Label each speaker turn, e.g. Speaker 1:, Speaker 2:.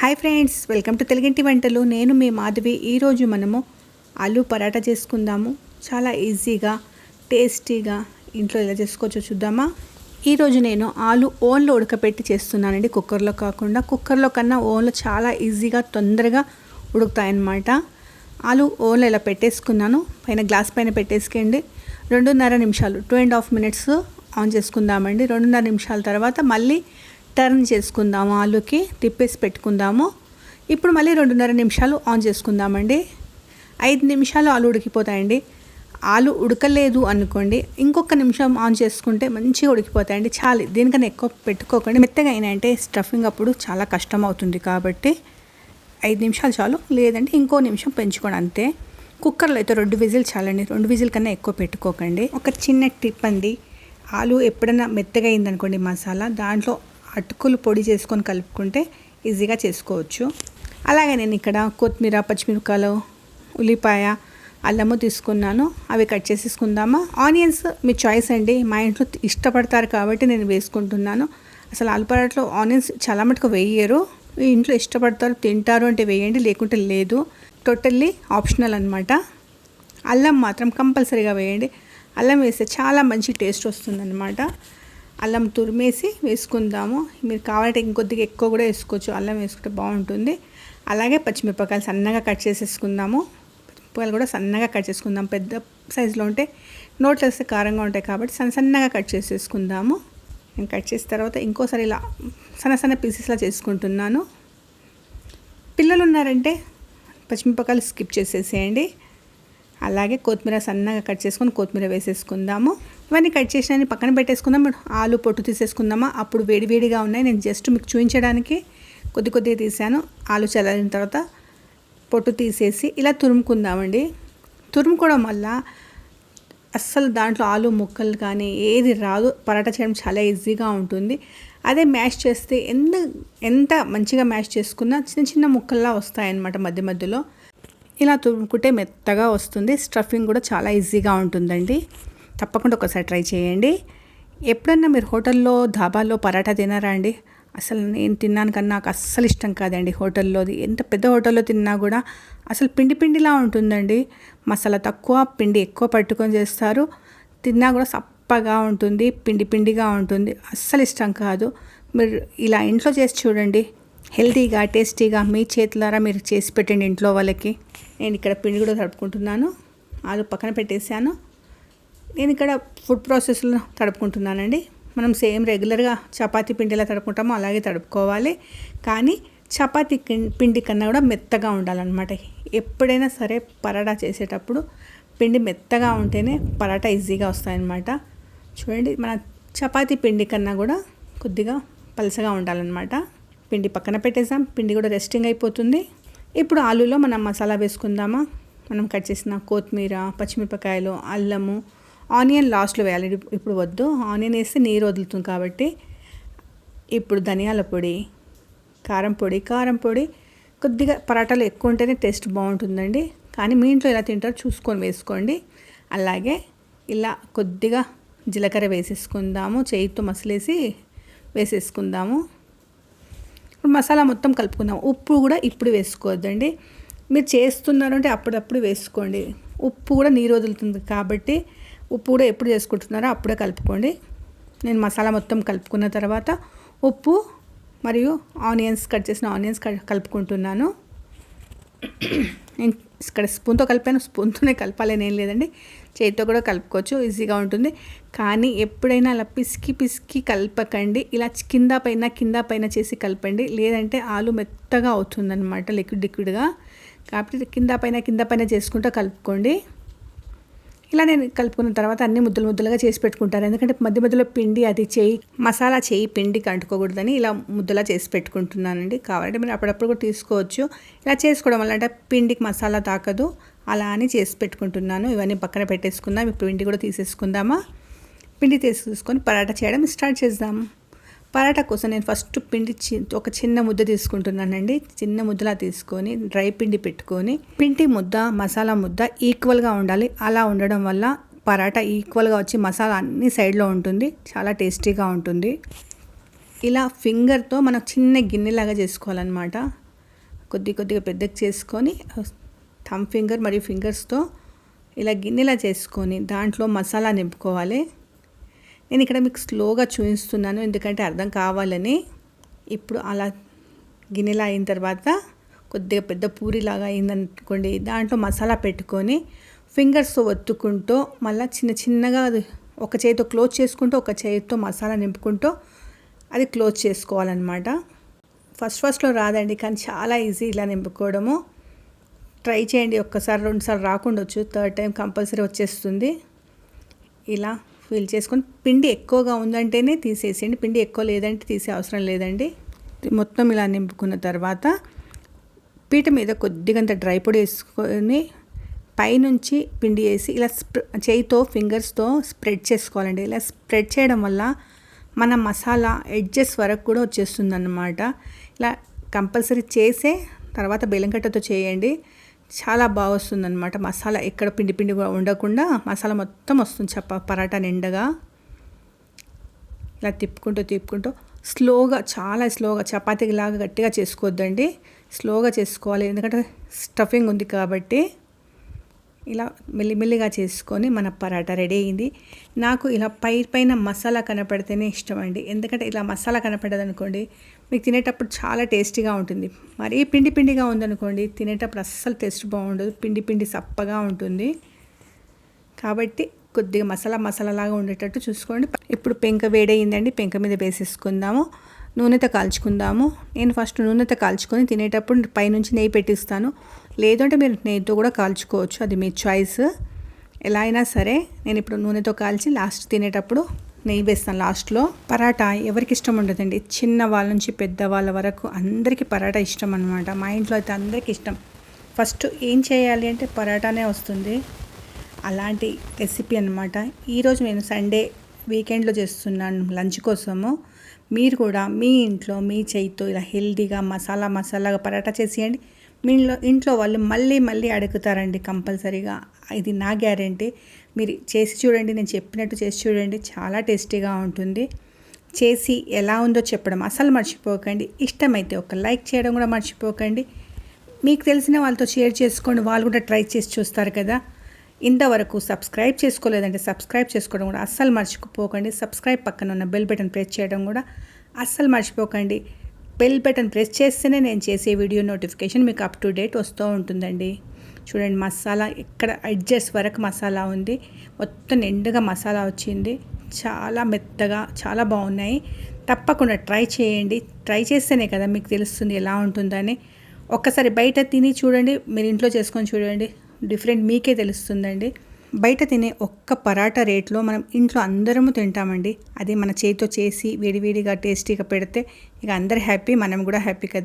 Speaker 1: Hi friends welcome to తెలుగింటి వంటలు. నేను మీ మాధవి. ఈరోజు మనము ఆలు పరాటా చేసుకుందాము. చాలా ఈజీగా టేస్టీగా ఇంట్లో ఎలా చేసుకోవచ్చో చూద్దామా? ఈరోజు నేను ఆలు ఓన్లో ఉడకపెట్టి చేస్తున్నానండి. కుక్కర్లో కాకుండా కుక్కర్లో కన్నా ఓన్లో చాలా ఈజీగా తొందరగా ఉడుకుతాయన్నమాట. ఆలు ఓన్లో ఇలా పెట్టేసుకున్నాను. పైన గ్లాస్ పైన పెట్టేసుకోండి. రెండున్నర నిమిషాలు two and half minutes on చేసుకుందామండి. రెండున్నర నిమిషాల తర్వాత మళ్ళీ టర్న్ చేసుకుందాము ఆలుకి తిప్పేసి పెట్టుకుందాము. ఇప్పుడు మళ్ళీ రెండున్నర నిమిషాలు ఆన్ చేసుకుందామండి. ఐదు నిమిషాలు ఆలు ఉడికిపోతాయండి. ఆలు ఉడకలేదు అనుకోండి ఇంకొక నిమిషం ఆన్ చేసుకుంటే మంచిగా ఉడికిపోతాయండి. చాలు దీనికన్నా ఎక్కువ పెట్టుకోకండి. మెత్తగా అయినాయంటే స్టఫింగ్ అప్పుడు చాలా కష్టం అవుతుంది కాబట్టి ఐదు నిమిషాలు చాలు. లేదంటే ఇంకో నిమిషం పెంచుకోండి అంతే. కుక్కర్లో అయితే రెండు విజిల్ చాలండి. రెండు విజిల్ కన్నా ఎక్కువ పెట్టుకోకండి. ఒక చిన్న టిప్ అండి. ఆలు ఎప్పుడైనా మెత్తగా అయిందనుకోండి మసాలా దాంట్లో అటుకులు పొడి చేసుకొని కలుపుకుంటే ఈజీగా చేసుకోవచ్చు. అలాగే నేను ఇక్కడ కొత్తిమీర పచ్చిమిరపకాయలు ఉల్లిపాయ అల్లము తీసుకున్నాను. అవి కట్ చేసేసుకుందామా ఆనియన్స్ మీ చాయిస్ అండి. మా ఇంట్లో ఇష్టపడతారు కాబట్టి నేను వేసుకుంటున్నాను. అసలు ఆలుపరాట్లో ఆనియన్స్ చాలా మటుకు వేయరు. ఇంట్లో ఇష్టపడతారు తింటారు అంటే వేయండి లేకుంటే లేదు. టోటల్లీ ఆప్షనల్ అనమాట అల్లం మాత్రం కంపల్సరీగా వేయండి. అల్లం వేస్తే చాలా మంచి టేస్ట్ వస్తుందన్నమాట. అల్లం తురిమేసి వేసుకుందాము. మీరు కావాలంటే ఇంకొద్దిగా ఎక్కువ కూడా వేసుకోవచ్చు. అల్లం వేసుకుంటే బాగుంటుంది. అలాగే పచ్చిమిరపకాయలు సన్నగా కట్ చేసేసుకుందాము. పచ్చిమిరపకాయలు కూడా సన్నగా కట్ చేసుకుందాం. పెద్ద సైజులో ఉంటే నోట్లో వేస్తే కారంగా ఉంటాయి కాబట్టి సన్న సన్నగా కట్ చేసేసుకుందాము. నేను కట్ చేసిన తర్వాత ఇంకోసారి ఇలా సన్న సన్న పీసెస్లా చేసుకుంటున్నాను. పిల్లలు ఉన్నారంటే పచ్చిమిరపకాయలు స్కిప్ చేసేసేయండి. అలాగే కొత్తిమీర సన్నగా కట్ చేసుకొని కొత్తిమీర వేసేసుకుందాము. ఇవన్నీ కట్ చేసిన పక్కన పెట్టేసుకుందాం. ఆలు పొట్టు తీసేసుకుందామా? అప్పుడు వేడివేడిగా ఉన్నాయి. నేను జస్ట్ మీకు చూపించడానికి కొద్ది కొద్దిగా తీసాను ఆలు చల్లారిన తర్వాత పొట్టు తీసేసి ఇలా తురుముకుందామండి. తురుముకోవడం వల్ల అస్సలు దాంట్లో ఆలు ముక్కలు కానీ ఏది రాదు. పరాటా చేయడం చాలా ఈజీగా ఉంటుంది. అదే మ్యాష్ చేస్తే ఎంత ఎంత మంచిగా మ్యాష్ చేసుకున్నా చిన్న చిన్న ముక్కల్లా వస్తాయన్నమాట మధ్య మధ్యలో. ఇలా తురుముకుంటే మెత్తగా వస్తుంది. స్టఫింగ్ కూడా చాలా ఈజీగా ఉంటుందండి. తప్పకుండా ఒకసారి ట్రై చేయండి. ఎప్పుడన్నా మీరు హోటల్లో ధాబాల్లో పరాటా తినారా అండి? అసలు నేను తిన్నాను కన్నా నాకు అస్సలు ఇష్టం కాదండి హోటల్లోది. ఎంత పెద్ద హోటల్లో తిన్నా కూడా అసలు పిండి పిండిలా ఉంటుందండి. మసాలా తక్కువ పిండి ఎక్కువ పట్టుకొని చేస్తారు. తిన్నా కూడా సప్పగా ఉంటుంది పిండి పిండిగా ఉంటుంది. అస్సలు ఇష్టం కాదు. మీరు ఇలా ఇంట్లో చేసి చూడండి. హెల్తీగా టేస్టీగా మీ చేతులారా మీరు చేసి పెట్టండి ఇంట్లో వాళ్ళకి. నేను ఇక్కడ పిండి కూడా తడుపుకుంటున్నాను. ఆలు పక్కన పెట్టేశాను. నేను ఇక్కడ ఫుడ్ ప్రాసెస్లో తడుపుకుంటున్నానండి. మనం సేమ్ రెగ్యులర్గా చపాతీ పిండి ఎలా తడుపుకుంటామో అలాగే తడుపుకోవాలి. కానీ చపాతీ పిండి కన్నా కూడా మెత్తగా ఉండాలన్నమాట. ఎప్పుడైనా సరే పరాటా చేసేటప్పుడు పిండి మెత్తగా ఉంటేనే పరాటా ఈజీగా వస్తాయన్నమాట. చూడండి మన చపాతీ పిండి కన్నా కూడా కొద్దిగా పలసగా ఉండాలన్నమాట. పిండి పక్కన పెట్టేసాం పిండి కూడా రెస్టింగ్ అయిపోతుంది. ఇప్పుడు ఆలులో మనం మసాలా వేసుకుందామా? మనం కట్ చేసిన కొత్తిమీర పచ్చిమిరపకాయలు అల్లము ఆనియన్ లాస్ట్లో వేయాలి. ఇప్పుడు వద్దు. ఆనియన్ వేస్తే నీరు వదులుతుంది కాబట్టి ఇప్పుడు ధనియాల పొడి కారం పొడి కారం పొడి కొద్దిగా పరాటాలు ఎక్కువ ఉంటేనే టేస్ట్ బాగుంటుందండి. కానీ మీ ఇంట్లో ఎలా తింటారో చూసుకొని వేసుకోండి. అలాగే ఇలా కొద్దిగా జీలకర్ర వేసేసుకుందాము. చేయితో మసలేసి వేసేసుకుందాము. ఇప్పుడు మసాలా మొత్తం కలుపుకుందాం. ఉప్పు కూడా ఇప్పుడు వేసుకోవద్దండి. మీరు చేస్తున్నారు అంటే అప్పుడప్పుడు వేసుకోండి. ఉప్పు కూడా నీరు వదులుతుంది కాబట్టి ఉప్పు కూడా ఎప్పుడు చేసుకుంటున్నారో అప్పుడే కలుపుకోండి. నేను మసాలా మొత్తం కలుపుకున్న తర్వాత ఉప్పు మరియు ఆనియన్స్ కట్ చేసిన ఆనియన్స్ కలుపుకుంటున్నాను. నేను ఇక్కడ స్పూన్తో కలిపాను. స్పూన్తోనే కలపాలని ఏం లేదండి. చేతితో కూడా కలుపుకోవచ్చు ఈజీగా ఉంటుంది. కానీ ఎప్పుడైనా అలా పిసికి పిసికి కలపకండి. ఇలా కింద పైన కింద పైన చేసి కలపండి. లేదంటే ఆలు మెత్తగా అవుతుందన్నమాట లిక్విడ్ లిక్విడ్గా కాబట్టి కింద పైన కింద పైన చేసుకుంటూ కలుపుకోండి. ఇలా నేను కలుపుకున్న తర్వాత అన్ని ముద్దలు ముద్దలుగా చేసి పెట్టుకుంటాను. ఎందుకంటే మధ్య మధ్యలో పిండి అది చేయి మసాలా చేయి పిండికి అంటుకోకూడదని ఇలా ముద్దలా చేసి పెట్టుకుంటున్నానండి. కావాలంటే మీరు అప్పుడప్పుడు కూడా తీసుకోవచ్చు. ఇలా చేసుకోవడం వల్ల అంటే పిండికి మసాలా తాకదు. అలా అని చేసి పెట్టుకుంటున్నాను. ఇవన్నీ పక్కన పెట్టేసుకుందాం. ఇప్పుడు పిండి కూడా తీసేసుకుందామా? పిండి తీసుకొని పరాటా చేయడం స్టార్ట్ చేద్దాము పరాటా కోసం నేను ఫస్ట్ పిండి ఒక చిన్న ముద్ద తీసుకుంటున్నానండి. చిన్న ముద్దలా తీసుకొని డ్రై పిండి పెట్టుకొని పిండి ముద్ద మసాలా ముద్ద ఈక్వల్గా ఉండాలి. అలా ఉండడం వల్ల పరాటా ఈక్వల్గా వచ్చి మసాలా అన్ని సైడ్లో ఉంటుంది. చాలా టేస్టీగా ఉంటుంది. ఇలా ఫింగర్తో మనం చిన్న గిన్నెలాగా చేసుకోవాలన్నమాట. కొద్ది కొద్దిగా పెద్దగా చేసుకొని థమ్ ఫింగర్ మరియు ఫింగర్స్తో ఇలా గిన్నెలా చేసుకొని దాంట్లో మసాలా నింపుకోవాలి. నేను ఇక్కడ మీకు స్లోగా చూపిస్తున్నాను ఎందుకంటే అర్థం కావాలని. ఇప్పుడు అలా గిన్నెలా అయిన తర్వాత కొద్దిగా పెద్ద పూరిలాగా అయిందనుకోండి దాంట్లో మసాలా పెట్టుకొని ఫింగర్స్తో ఒత్తుకుంటూ మళ్ళీ చిన్న చిన్నగా అది ఒక చేతితో క్లోజ్ చేసుకుంటూ ఒక చేతితో మసాలా నింపుకుంటూ అది క్లోజ్ చేసుకోవాలన్నమాట. ఫస్ట్ ఫస్ట్లో రాదండి కానీ చాలా ఈజీ ఇలా నింపుకోవడము. ట్రై చేయండి ఒక్కసారి రెండుసార్లు రాకుండా వచ్చు థర్డ్ టైం కంపల్సరీ వచ్చేస్తుంది. ఇలా ఫిల్ చేసుకొని పిండి ఎక్కువగా ఉందంటేనే తీసేసేయండి. పిండి ఎక్కువ లేదంటే తీసే అవసరం లేదండి. మొత్తం ఇలా నింపుకున్న తర్వాత పీట మీద కొద్దిగంత డ్రై పొడి వేసుకొని పైనుంచి పిండి వేసి ఇలా చేయితో ఫింగర్స్తో స్ప్రెడ్ చేసుకోవాలండి. ఇలా స్ప్రెడ్ చేయడం వల్ల మన మసాలా ఎడ్జెస్ వరకు కూడా వచ్చేస్తుంది అన్నమాట ఇలా కంపల్సరీ చేసే తర్వాత బెల్లంకట్టతో చేయండి. చాలా బాగా వస్తుంది అనమాట మసాలా ఎక్కడ పిండి పిండి ఉండకుండా మసాలా మొత్తం వస్తుంది చప్ప పరాటా నిండగా. ఇలా తిప్పుకుంటూ తిప్పుకుంటూ. స్లోగా చాలా స్లోగా చపాతీకి లాగా గట్టిగా చేసుకోవద్దండి. స్లోగా చేసుకోవాలి. ఎందుకంటే స్టఫింగ్ ఉంది కాబట్టి ఇలా మెల్లిమెల్లిగా చేసుకొని మన పరాటా రెడీ అయింది. నాకు ఇలా పై పైన మసాలా కనపడితేనే ఇష్టం అండి ఎందుకంటే ఇలా మసాలా కనపడదు అనుకోండి మీకు తినేటప్పుడు చాలా టేస్టీగా ఉంటుంది. మరీ పిండి పిండిగా ఉందనుకోండి తినేటప్పుడు అస్సలు టేస్ట్ బాగుండదు. పిండి పిండి సప్పగా ఉంటుంది. కాబట్టి కొద్దిగా మసాలా మసాలా లాగా ఉండేటట్టు చూసుకోండి. ఇప్పుడు పెంక వేడయిందండి. పెంక మీద వేసేసుకుందాము. నూనెతో కాల్చుకుందాము. నేను ఫస్ట్ నూనెతో కాల్చుకొని తినేటప్పుడు పైనుంచి నెయ్యి పెట్టిస్తాను. లేదంటే మీరు నెయ్యితో కూడా కాల్చుకోవచ్చు. అది మీ చాయిస్ ఎలా అయినా సరే నేను ఇప్పుడు నూనెతో కాల్చి లాస్ట్ తినేటప్పుడు నెయ్యి వేస్తాను లాస్ట్లో పరాటా ఎవరికి ఇష్టం ఉండదండి. చిన్న వాళ్ళ నుంచి పెద్ద వాళ్ళ వరకు అందరికీ పరాటా ఇష్టం అనమాట మా ఇంట్లో అయితే అందరికీ ఇష్టం. ఫస్ట్ ఏం చేయాలి అంటే పరాటానే వస్తుంది. అలాంటి రెసిపీ అనమాట ఈరోజు నేను సండే వీకెండ్లో చేస్తున్నాను లంచ్ కోసము. మీరు కూడా మీ ఇంట్లో మీ చేయితో ఇలా హెల్దీగా మసాలా మసాలాగా పరాటా చేసేయండి. మీ ఇంట్లో ఇంట్లో వాళ్ళు మళ్ళీ మళ్ళీ అడుగుతారండి కంపల్సరీగా. ఇది నా గ్యారంటీ. మీరు చేసి చూడండి నేను చెప్పినట్టు చేసి చూడండి. చాలా టేస్టీగా ఉంటుంది. చేసి ఎలా ఉందో చెప్పడం అసలు మర్చిపోకండి. ఇష్టమైతే ఒక లైక్ చేయడం కూడా మర్చిపోకండి. మీకు తెలిసిన వాళ్ళతో షేర్ చేసుకోండి. వాళ్ళు కూడా ట్రై చేసి చూస్తారు కదా. ఇంతవరకు సబ్స్క్రైబ్ చేసుకోలేదంటే సబ్స్క్రైబ్ చేసుకోవడం కూడా అస్సలు మర్చిపోకండి. సబ్స్క్రైబ్ పక్కన ఉన్న బెల్ బటన్ ప్రెస్ చేయడం కూడా అస్సలు మర్చిపోకండి. బెల్ బటన్ ప్రెస్ చేస్తేనే నేను చేసే వీడియో నోటిఫికేషన్ మీకు అప్ టు డేట్ వస్తూ ఉంటుందండి. చూడండి మసాలా ఎక్కడ అడ్జస్ట్ వరకు మసాలా ఉంది. మొత్తం నిండుగా మసాలా వచ్చింది. చాలా మెత్తగా చాలా బాగున్నాయి. తప్పకుండా ట్రై చేయండి. ట్రై చేస్తేనే కదా మీకు తెలుస్తుంది ఎలా ఉంటుందని. ఒక్కసారి బయట తిని చూడండి మీరు ఇంట్లో చేసుకొని చూడండి. డిఫరెంట్ మీకే తెలుస్తుందండి. బయట తినే ఒక్క పరాటా రేట్లో మనం ఇంట్లో అందరము తింటామండి. అది మన చేతితో చేసి వేడివేడిగా టేస్టీగా పెడితే ఇక అందరు హ్యాపీ మనం కూడా హ్యాపీ కదా.